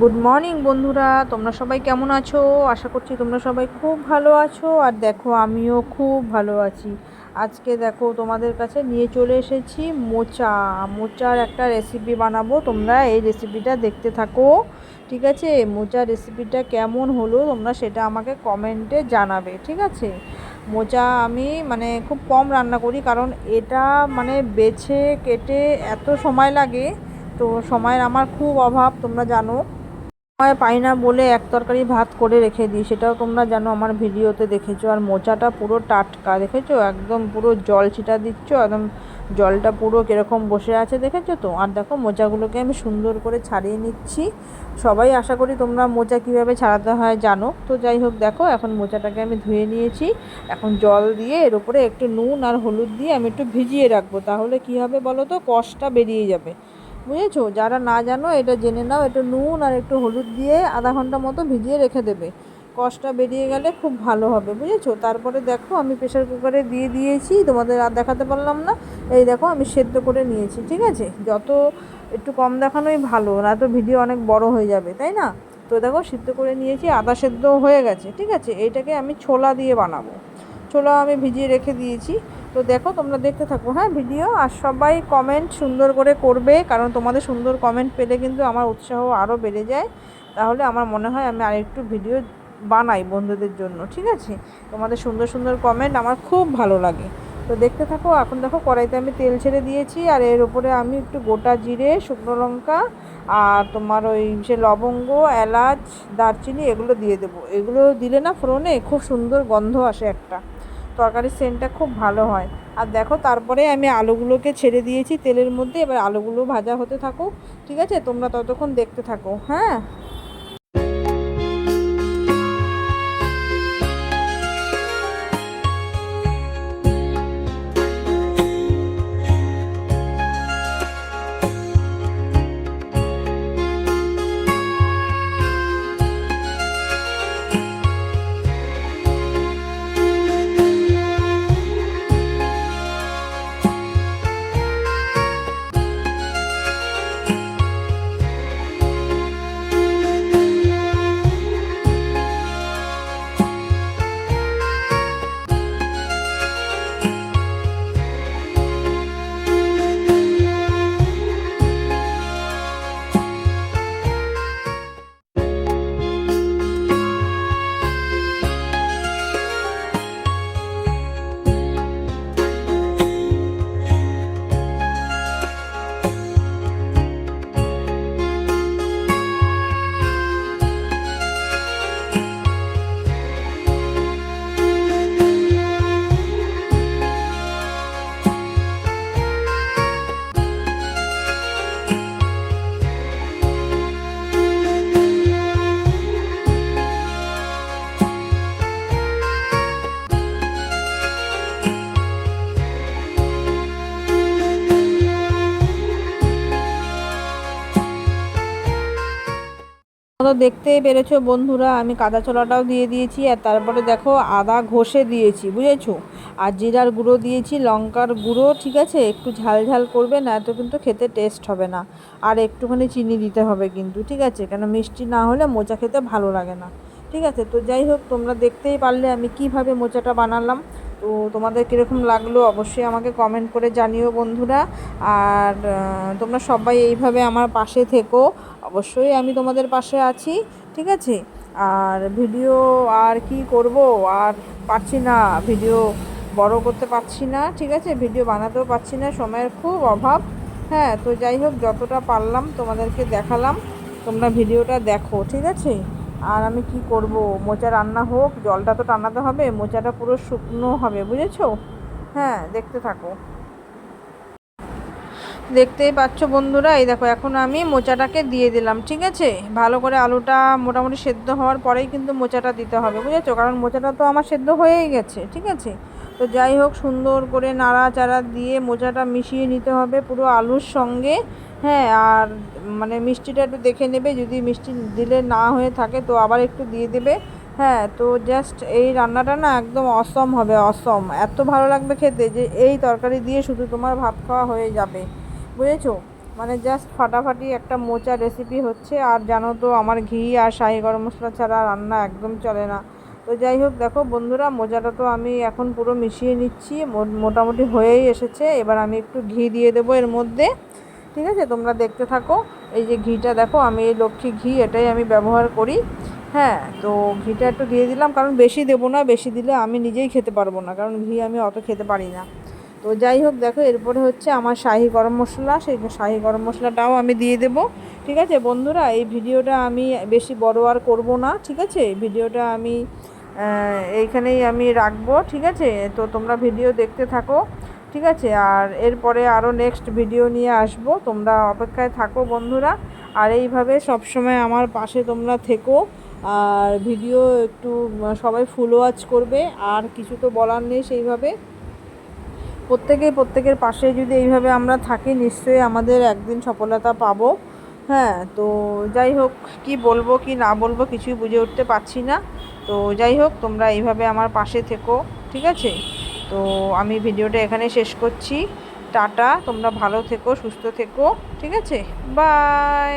Good morning বন্ধুরা। তোমরা সবাই কেমন আছো? আশা করছি তোমরা সবাই খুব ভালো আছো। আর দেখো, আমিও খুব ভালো আছি। আজকে দেখো, তোমাদের কাছে নিয়ে চলে এসেছি মোচা। মোচার একটা রেসিপি বানাবো। তোমরা এই রেসিপিটা দেখতে থাকো, ঠিক আছে? মোচার রেসিপিটা কেমন হলো, তোমরা সেটা আমাকে কমেন্টে জানাবে, ঠিক আছে? মোচা আমি মানে খুব কম রান্না করি, কারণ এটা মানে বেছে কেটে এত সময় লাগে। তো সময়ের আমার খুব অভাব, তোমরা জানো। সময় পাই না বলে এক তরকারি ভাত করে রেখে দিই। সেটাও তোমরা জানো, আমার ভিডিওতে দেখেছ। আর মোচাটা পুরো টাটকা, দেখেছ? একদম পুরো জল ছিটা দিচ্ছ, একদম জলটা পুরো কীরকম বসে আছে, দেখেছ তো? আর দেখো, মোচাগুলোকে আমি সুন্দর করে ছাড়িয়ে নিচ্ছি। সবাই আশা করি তোমরা মোচা কীভাবে ছাড়াতে হয় জানো। তো যাই হোক, দেখো, এখন মোচাটাকে আমি ধুয়ে নিয়েছি। এখন জল দিয়ে এর উপরে একটু নুন আর হলুদ দিয়ে আমি একটু ভিজিয়ে রাখব। তাহলে কী হবে বলো তো? কষটা বেরিয়ে যাবে। বুঝেছ? যারা না জানো, এটা জেনে নাও, একটু নুন আর একটু হলুদ দিয়ে আধা ঘণ্টা মতো ভিজিয়ে রেখে দেবে। কষটা বেরিয়ে গেলে খুব ভালো হবে, বুঝেছ? তারপরে দেখো, আমি প্রেশার কুকারে দিয়ে দিয়েছি, তোমাদের আর দেখাতে পারলাম না। এই দেখো, আমি সেদ্ধ করে নিয়েছি, ঠিক আছে? যত একটু কম দেখানোই ভালো, না তো ভিডিও অনেক বড় হয়ে যাবে, তাই না? তো দেখো, সিদ্ধ করে নিয়েছি, আদা সেদ্ধ হয়ে গেছে, ঠিক আছে? এইটাকে আমি ছোলা দিয়ে বানাবো। ছোলা আমি ভিজিয়ে রেখে দিয়েছি। তো দেখো, তোমরা দেখতে থাকো হ্যাঁ ভিডিও। আর সবাই কমেন্ট সুন্দর করে করবে, কারণ তোমাদের সুন্দর কমেন্ট পেলে কিন্তু আমার উৎসাহ আরও বেড়ে যায়। তাহলে আমার মনে হয় আমি আরেকটু ভিডিও বানাই বন্ধুদের জন্য, ঠিক আছে? তোমাদের সুন্দর সুন্দর কমেন্ট আমার খুব ভালো লাগে। তো দেখতে থাকো, এখন দেখো, কড়াইতে আমি তেল ছেড়ে দিয়েছি, আর এর উপরে আমি একটু গোটা জিরে, শুকনো লঙ্কা, আর তোমার ওই সে লবঙ্গ, এলাচ, দারচিনি, এগুলো দিয়ে দেবো। এগুলো দিলে না ফোড়নে খুব সুন্দর গন্ধ আসে একটা। তরকারির সেন্টটা খুব ভালো হয়। আর দেখো, তারপরে আমি আলুগুলোকে ছেড়ে দিয়েছি তেলের মধ্যে। এবার আলুগুলো ভাজা হতে থাকুক, ঠিক আছে? তোমরা ততক্ষণ দেখতে থাকো হ্যাঁ? তো দেখতেই পেরেছ বন্ধুরা, আমি কাদা ছোলাটাও দিয়ে দিয়েছি আর তারপরে দেখো আদা ঘষে দিয়েছি, বুঝেছ? আর জিরার গুঁড়ো দিয়েছি, লঙ্কার গুঁড়ো, ঠিক আছে? একটু ঝাল ঝাল করবে না তো কিন্তু খেতে টেস্ট হবে না। আর একটুখানি চিনি দিতে হবে কিন্তু, ঠিক আছে? কেন মিষ্টি না হলে মোচা খেতে ভালো লাগে না, ঠিক আছে? তো যাই হোক, তোমরা দেখতেই পারলে আমি কীভাবে মোচাটা বানালাম। তো তোমাদের কীরকম লাগল অবশ্যই আমাকে কমেন্ট করে জানিও বন্ধুরা। আর তোমরা সবাই এইভাবে আমার পাশে থেকো। অবশ্যই আমি তোমাদের পাশে আছি, ঠিক আছে? আর ভিডিও আর কি করব? আর পারছি না, ভিডিও বড় করতে পারছি না, ঠিক আছে? ভিডিও বানাতেও পারছি না, সময়ের খুব অভাব। হ্যাঁ তো যাই হোক, যতটা পারলাম তোমাদেরকে দেখালাম, তোমরা ভিডিওটা দেখো, ঠিক আছে? আর আমি কি করব? মোচা রান্না হোক, জলটা তো টানাতে হবে, মোচাটা পুরো শুকনো হবে, বুঝেছ? হ্যাঁ দেখতে থাকো। দেখতেই পাচ্ছ বন্ধুরা, এই দেখো, এখন আমি মোচাটাকে দিয়ে দিলাম, ঠিক আছে? ভালো করে আলুটা মোটামুটি সেদ্ধ হওয়ার পরেই কিন্তু মোচাটা দিতে হবে, বুঝেছ? কারণ মোচাটা তো আমার সেদ্ধ হয়েই গেছে, ঠিক আছে? তো যাই হোক, সুন্দর করে নাড়াচাড়া দিয়ে মোচাটা মিশিয়ে নিতে হবে পুরো আলুর সঙ্গে হ্যাঁ? আর মানে মিষ্টিটা একটু দেখে নেবে, যদি মিষ্টি দিলে না হয়ে থাকে তো আবার একটু দিয়ে দেবে হ্যাঁ? তো জাস্ট এই রান্নাটা না একদম অসম হবে অসম এত ভালো লাগবে খেতে যে এই তরকারি দিয়ে শুধু তোমার ভাত খাওয়া হয়ে যাবে। বুঝেছ? মানে জাস্ট ফাটাফাটি একটা মোচা রেসিপি হচ্ছে, আর জানো তো আমার ঘি আর শাহি গরম মশলা ছাড়া রান্না একদম চলে না। তো যাই হোক, দেখো বন্ধুরা মোজাটা তো আমি এখন পুরো মিশিয়ে নিচ্ছি মোটামুটি হয়েই এসেছে। এবার আমি একটু ঘি দিয়ে দেবো এর মধ্যে, ঠিক আছে? তোমরা দেখতে থাকো। এই যে ঘিটা দেখো, আমি এই লক্ষ্মী ঘি, এটাই আমি ব্যবহার করি। হ্যাঁ তো ঘিটা একটু দিয়ে দিলাম, কারণ বেশি দেবো না, বেশি দিলে আমি নিজেই খেতে পারব না, কারণ ঘি আমি অত খেতে পারি না। তো যাই হোক, দেখো, এরপরে হচ্ছে আমার শাহি গরম মশলা। সেই শাহি গরম মশলাটাও আমি দিয়ে দেব, ঠিক আছে? বন্ধুরা, এই ভিডিওটা আমি বেশি বড় আর করব না, ঠিক আছে? ভিডিওটা আমি এইখানেই আমি রাখব, ঠিক আছে? তো তোমরা ভিডিও দেখতে থাকো, ঠিক আছে? আর এরপরে আরও নেক্সট ভিডিও নিয়ে আসব। তোমরা অপেক্ষায় থাকো, বন্ধুরা। আর এইভাবে সবসময় আমার পাশে তোমরা থেকো। আর ভিডিও একটু, সবাই ফুল ওয়াচ করবে। আর কিছু তো বলার নেই সেইভাবে। প্রত্যেকেই প্রত্যেকের পাশে যদি এইভাবে আমরা থাকি, নিশ্চয়ই আমাদের একদিন সফলতা পাবো। হ্যাঁ তো যাই হোক, কি বলব, কি না বলব কিছুই বুঝে উঠতে পারছি না। তো যাই হোক, তোমরা এইভাবে আমার পাশে থেকো, ঠিক আছে? তো আমি ভিডিওটা এখানে শেষ করছি। টাটা, তোমরা ভালো থেকো, সুস্থ থেকো, ঠিক আছে? বাই!